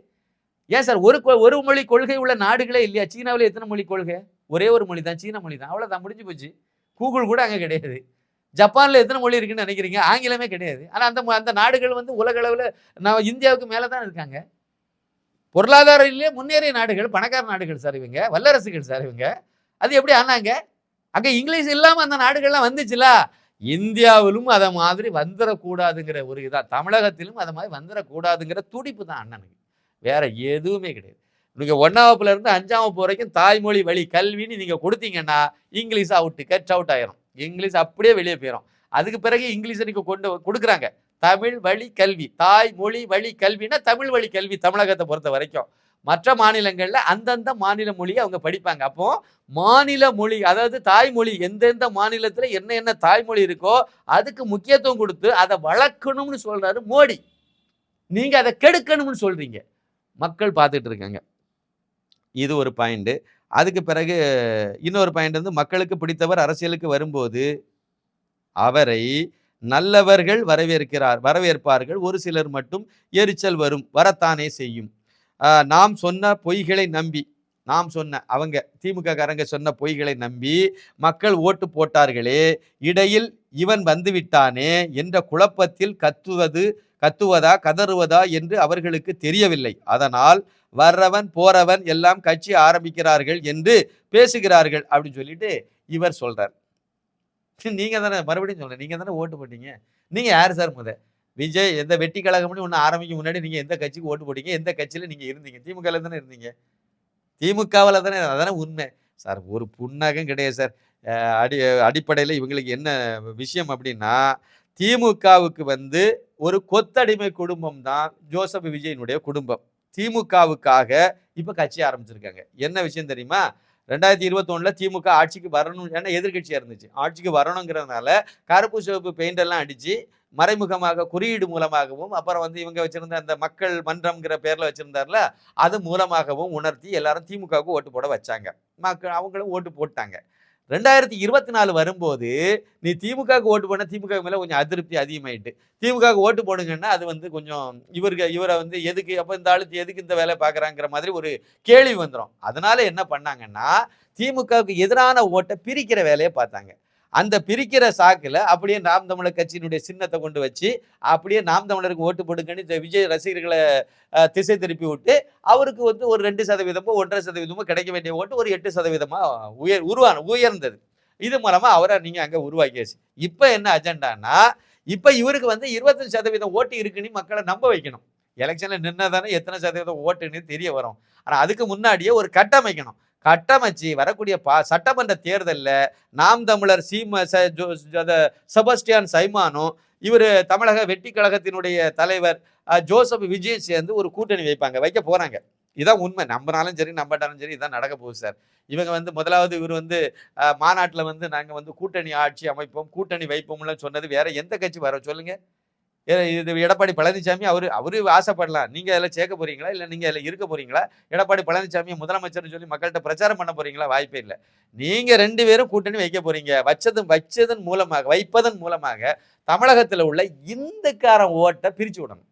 ஏன் சார் ஒரு கொ- ஒரு மொழி கொள்கை உள்ள நாடுகளே இல்லையா? சீனாவில் எத்தனை மொழி கொள்கை? ஒரே ஒரு மொழி தான் சீன மொழி தான் அவ்வளோதான் முடிஞ்சு போச்சு. கூகுள் கூட அங்கே கிடையாது. ஜப்பானில் எத்தனை மொழி இருக்குன்னு நினைக்கிறீங்க? ஆங்கிலமே கிடையாது. ஆனால் அந்த ம- அந்த நாடுகள் வந்து உலக அளவில் நம்ம இந்தியாவுக்கு மேலே தான் இருக்காங்க பொருளாதாரத்திலே முன்னேறிய நாடுகள் பணக்கார நாடுகள் சார் இவங்க வல்லரசுகள் சார் இவங்க. அது எப்படி ஆனாங்க? அங்கே இங்கிலீஷ் இல்லாமல் அந்த நாடுகள்லாம் வந்துச்சுல? இந்தியாவிலும் அதை மாதிரி வந்துடக்கூடாதுங்கிற ஒரு இதாக தமிழகத்திலும் அதை மாதிரி வந்துடக்கூடாதுங்கிற துடிப்பு தான் அண்ணனுக்கு. வேற எதுவுமே கிடையாது. நீங்கள் ஒன்றாம் வகுப்புலேருந்து அஞ்சாம் வகுப்பு வரைக்கும் தாய்மொழி வழி கல்வின்னு நீங்கள் கொடுத்தீங்கன்னா இங்கிலீஷ் அவுட்டு கட் அவுட் ஆயிரும். இங்கிலீஷ் அப்படியே வெளியே போயிடும் அதுக்கு பிறகு இங்கிலீஷை நீங்கள் கொண்டு கொடுக்குறாங்க. தமிழ் வழி கல்வி தாய்மொழி வழி கல்வினா தமிழ் வழி கல்வி தமிழகத்தை பொறுத்த வரைக்கும். மற்ற மாநிலங்களில் அந்தந்த மாநில மொழியை அவங்க படிப்பாங்க. அப்போ மாநில மொழி அதாவது தாய்மொழி எந்தெந்த மாநிலத்தில் என்ன என்ன தாய்மொழி இருக்கோ அதுக்கு முக்கியத்துவம் கொடுத்து அதை வளர்க்கணும்னு சொல்கிறாரு மோடி. நீங்கள் அதை கெடுக்கணும்னு சொல்கிறீங்க மக்கள் பார்த்துட்டு இருக்காங்க. இது ஒரு பாயிண்ட்டு அதுக்கு பிறகு இன்னொரு பாயிண்ட் வந்து மக்களுக்கு பிடித்தவர் அரசியலுக்கு வரும்போது அவரை நல்லவர்கள் வரவேற்கிறார் வரவேற்பார்கள். ஒரு சிலர் மட்டும் எரிச்சல் வரும் வரத்தானே செய்யும். நாம் சொன்ன பொய்களை நம்பி நாம் சொன்ன அவங்க திமுக காரங்க சொன்ன பொய்களை நம்பி மக்கள் ஓட்டு போட்டார்களே இடையில் இவன் வந்துவிட்டானே என்ற குழப்பத்தில் கத்துவது கத்துவதா கதறுவதா என்று அவர்களுக்கு தெரியவில்லை. அதனால் வர்றவன் போறவன் எல்லாம் கட்சி ஆரம்பிக்கிறார்கள் என்று பேசுகிறார்கள் அப்படின்னு சொல்லிட்டு இவர் சொல்றார். நீங்க தானே மறுபடியும் சொல்றேன். நீங்க தானே ஓட்டு போட்டீங்க. நீங்க யார் சார் முத விஜய் எந்த வெட்டி கழகம்னு ஒன்று ஆரம்பிக்கும் முன்னாடி நீங்க எந்த கட்சிக்கு ஓட்டு போட்டீங்க? எந்த கட்சியில நீங்க இருந்தீங்க? திமுகவில் தானே இருந்தீங்க? திமுகவில் தானே அதானே உண்மை. சார் ஒரு புண்ணகம் கிடையாது சார். அடி அடிப்படையில் இவங்களுக்கு என்ன விஷயம் அப்படின்னா திமுகவுக்கு வந்து ஒரு கொத்தடிமை குடும்பம் தான் ஜோசப் விஜயனுடைய குடும்பம். திமுகவுக்காக இப்போ கட்சி ஆரம்பிச்சிருக்காங்க. என்ன விஷயம் தெரியுமா? ரெண்டாயிரத்தி இருபத்தொன்னுல திமுக ஆட்சிக்கு வரணும் ஏன்னா எதிர்கட்சியாக இருந்துச்சு. ஆட்சிக்கு வரணுங்கிறதுனால கருப்பு சிவப்பு பெயிண்ட் எல்லாம் அடிச்சு மறைமுகமாக குறியீடு மூலமாகவும் அப்புறம் வந்து இவங்க வச்சிருந்த அந்த மக்கள் மன்றம்ங்கிற பேர்ல வச்சிருந்தார்ல அது மூலமாகவும் உணர்த்தி எல்லாரும் திமுகவுக்கு ஓட்டு போட வச்சாங்க. மக்கள் அவங்களும் ஓட்டு போட்டாங்க. ரெண்டாயிரத்தி இருபத்தி நாலு வரும்போது நீ திமுகவுக்கு ஓட்டு போன திமுக மேல கொஞ்சம் அதிருப்தி அதிகமாயிட்டு திமுகவுக்கு ஓட்டு போடுங்கன்னா அது வந்து கொஞ்சம் இவருக்கு இவரை வந்து எதுக்கு அப்போ இந்த ஆளுக்கு எதுக்கு இந்த வேலை பார்க்குறாங்கிற மாதிரி ஒரு கேள்வி வந்துடும் அதனால என்ன பண்ணாங்கன்னா திமுகவுக்கு எதிரான ஓட்டை பிரிக்கிற வேலையை பார்த்தாங்க. அந்த பிரிக்கிற சாக்கில் அப்படியே நாம் தமிழர் கட்சியினுடைய சின்னத்தை கொண்டு வச்சு அப்படியே நாம் தமிழருக்கு ஓட்டு போடுங்கன்னு இந்த விஜய் ரசிகர்களை திசை திருப்பி விட்டு அவருக்கு வந்து ஒரு ரெண்டு சதவீதமோ ஒன்றரை சதவீதமோ கிடைக்க வேண்டிய ஓட்டு ஒரு எட்டு சதவீதமாக உயர் உருவான உயர்ந்தது. இது மூலமாக அவரை நீங்கள் அங்கே உருவாக்கியாச்சு. இப்போ என்ன அஜெண்டானா இப்போ இவருக்கு வந்து இருபத்தஞ்சு சதவீதம் ஓட்டு இருக்குன்னு மக்களை நம்ப வைக்கணும். எலெக்ஷனில் நின்னா தானே எத்தனை சதவீதம் ஓட்டுன்னு தெரிய வரும். ஆனால் அதுக்கு முன்னாடியே ஒரு கட்டமைக்கணும். கட்டமைச்சு வரக்கூடிய பா சட்டமன்ற தேர்தலில் நாம் தமிழர் சீம ச செபஸ்டியான் சைமானும் இவர் தமிழக வெட்டி கழகத்தினுடைய தலைவர் ஜோசப் விஜய் சேர்ந்து ஒரு கூட்டணி வைப்பாங்க வைக்க போகிறாங்க இதான் உண்மை. நம்பினாலும் சரி நம்பட்டாலும் சரி இதான் நடக்க போகுது சார். இவங்க வந்து முதலாவது இவர் வந்து மாநாட்டில் வந்து நாங்கள் வந்து கூட்டணி ஆட்சி அமைப்போம் கூட்டணி வைப்போம்லாம் சொன்னது வேற எந்த கட்சி வர சொல்லுங்கள் இது எடப்பாடி பழனிசாமி அவரு அவரு ஆசைப்படலாம். நீங்க அதில் சேர்க்க போறீங்களா? இல்லை நீங்க அதில் இருக்க போறீங்களா? எடப்பாடி பழனிசாமி முதலமைச்சர்னு சொல்லி மக்கள்கிட்ட பிரச்சாரம் பண்ண போறீங்களா? வாய்ப்பே இல்லை. நீங்க ரெண்டு பேரும் கூட்டணி வைக்க போறீங்க. வச்சதும் வச்சதன் மூலமாக வைப்பதன் மூலமாக தமிழகத்தில் உள்ள இந்துக்காரன் ஓட்டை பிரிச்சு விடணும்.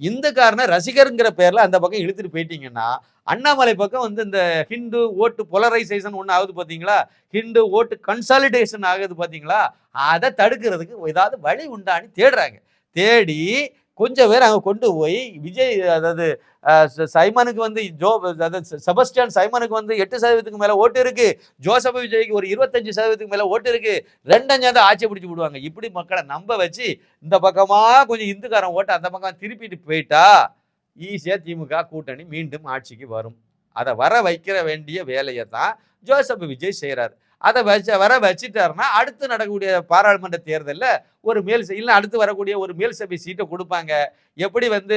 இந்துக்காரனை ரசிகருங்கிற பேர்ல அந்த பக்கம் இழுத்துட்டு போயிட்டீங்கன்னா அண்ணாமலை பக்கம் வந்து இந்த ஹிந்து ஓட்டு போலரைசேஷன் ஒன்று ஆகுது பார்த்தீங்களா ஹிந்து ஓட்டு கன்சாலிடேஷன் ஆகுது பார்த்தீங்களா அதை தடுக்கிறதுக்கு ஏதாவது வழி உண்டான்னு தேடுறாங்க. தேடி கொஞ்சம் பேர் அங்கே கொண்டு போய் விஜய் அதாவது ச- சைமனுக்கு வந்து ஜோ அதாவது செபஸ்டியன் சைமனுக்கு வந்து எட்டு சதவீதத்துக்கு மேலே ஓட்டு இருக்கு. ஜோசப் விஜய்க்கு ஒரு இருபத்தஞ்சு சதவீதத்துக்கு மேலே ஓட்டு இருக்கு. ரெண்டஞ்சாவது ஆட்சி பிடிச்சி விடுவாங்க. இப்படி மக்களை நம்ப வச்சு இந்த பக்கமாக கொஞ்சம் இந்துக்காரன் ஓட்டு அந்த பக்கம் திருப்பிட்டு போயிட்டா ஈஸியாக திமுக கூட்டணி மீண்டும் ஆட்சிக்கு வரும். அதை வர வைக்கிற வேண்டிய வேலையை தான் ஜோசப் விஜய் செய்கிறார் அதை வச்ச வர வச்சிட்டாருன்னா அடுத்து நடக்கக்கூடிய பாராளுமன்ற தேர்தலில் ஒரு மேல் இல்லை அடுத்து வரக்கூடிய ஒரு மேல் சபை சீட்டை கொடுப்பாங்க. எப்படி வந்து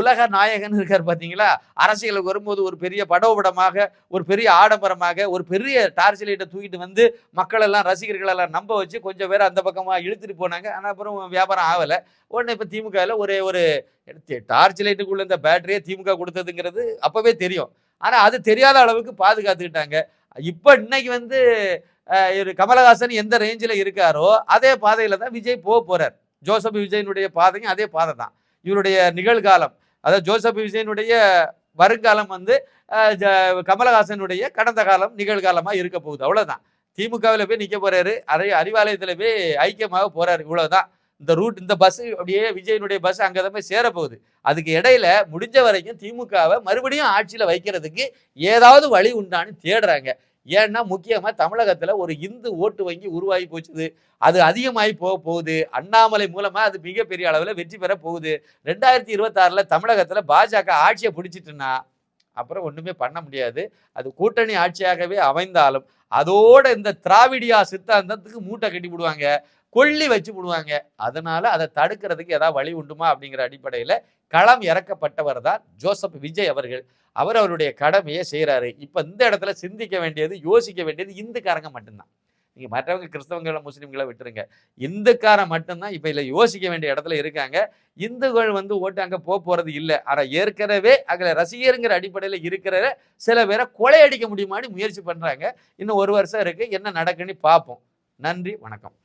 உலக நாயகன் இருக்கார் பார்த்தீங்களா அரசியலுக்கு வரும்போது ஒரு பெரிய படோபடமாக ஒரு பெரிய ஆடம்பரமாக ஒரு பெரிய டார்ச் லைட்டை தூக்கிட்டு வந்து மக்கள் எல்லாம் நம்ப வச்சு கொஞ்சம் பேர் அந்த பக்கமாக இழுத்துட்டு போனாங்க. ஆனால் அப்புறம் வியாபாரம் ஆகலை. உடனே இப்போ திமுகவில் ஒரே ஒரு டார்ச் லைட்டுக்குள்ள இந்த பேட்டரியே திமுக கொடுத்ததுங்கிறது அப்போவே தெரியும். ஆனால் அது தெரியாத அளவுக்கு பாதுகாத்துக்கிட்டாங்க. இப்போ இன்னைக்கு வந்து இவர் இவரு கமலஹாசன் எந்த ரேஞ்சில் இருக்காரோ அதே பாதையில் தான் விஜய் போக போகிறார் ஜோசப் விஜயனுடைய பாதையும் அதே பாதை தான். இவருடைய நிகழ்காலம் அதாவது ஜோசப் விஜயனுடைய வருங்காலம் வந்து ஜ- கமலஹாசனுடைய கடந்த காலம் நிகழ்காலமாக இருக்க போகுது. அவ்வளோதான் திமுகவில் போய் நிற்க போகிறாரு அதே அறிவாலயத்தில் போய் ஐக்கியமாக போகிறாரு இவ்வளோதான் இந்த ரூட் இந்த பஸ் அப்படியே விஜயனுடைய பஸ் அங்கே தான் போய் சேரப்போகுது. அதுக்கு இடையில முடிஞ்ச வரைக்கும் திமுகவை மறுபடியும் ஆட்சியில் வைக்கிறதுக்கு ஏதாவது வழி உண்டான்னு தேடுறாங்க. ஏன்னா முக்கியமாக தமிழகத்தில் ஒரு இந்து ஓட்டு வங்கி உருவாகி போச்சுது. அது அதிகமாகி போக போகுது. அண்ணாமலை மூலமாக அது மிகப்பெரிய அளவில் வெற்றி பெற போகுது. ரெண்டாயிரத்தி இருபத்தாறில் தமிழகத்தில் பாஜக ஆட்சியை பிடிச்சிட்டுன்னா அப்புறம் ஒன்றுமே பண்ண முடியாது. அது கூட்டணி ஆட்சியாகவே அமைந்தாலும் அதோட இந்த திராவிடியா சித்தாந்தத்துக்கு மூட்டை கட்டி விடுவாங்க கொல்லி வச்சு விடுவாங்க. அதனால அதை தடுக்கிறதுக்கு ஏதாவது வழி உண்டுமா அப்படிங்கிற அடிப்படையில் களம் இறக்கப்பட்டவர் தான் ஜோசப் விஜய் அவர்கள். அவர் அவருடைய கடமையை செய்கிறாரு இப்போ இந்த இடத்துல சிந்திக்க வேண்டியது யோசிக்க வேண்டியது இந்துக்காரங்க மட்டும்தான். நீங்கள் மற்றவங்க கிறிஸ்தவங்களை முஸ்லீம்களை விட்டுருங்க. இந்துக்காரன் மட்டும்தான் இப்போ இதில் யோசிக்க வேண்டிய இடத்துல இருக்காங்க. இந்துக்கள் வந்து ஓட்டு அங்கே போக போகிறது இல்லை. ஆனால் ஏற்கனவே அதில் ரசிகருங்கிற அடிப்படையில் இருக்கிற சில பேரை கொலையடிக்க முடியுமான்னு முயற்சி பண்ணுறாங்க இன்னும் ஒரு வருஷம் இருக்குது என்ன நடக்குன்னு பார்ப்போம். நன்றி வணக்கம்.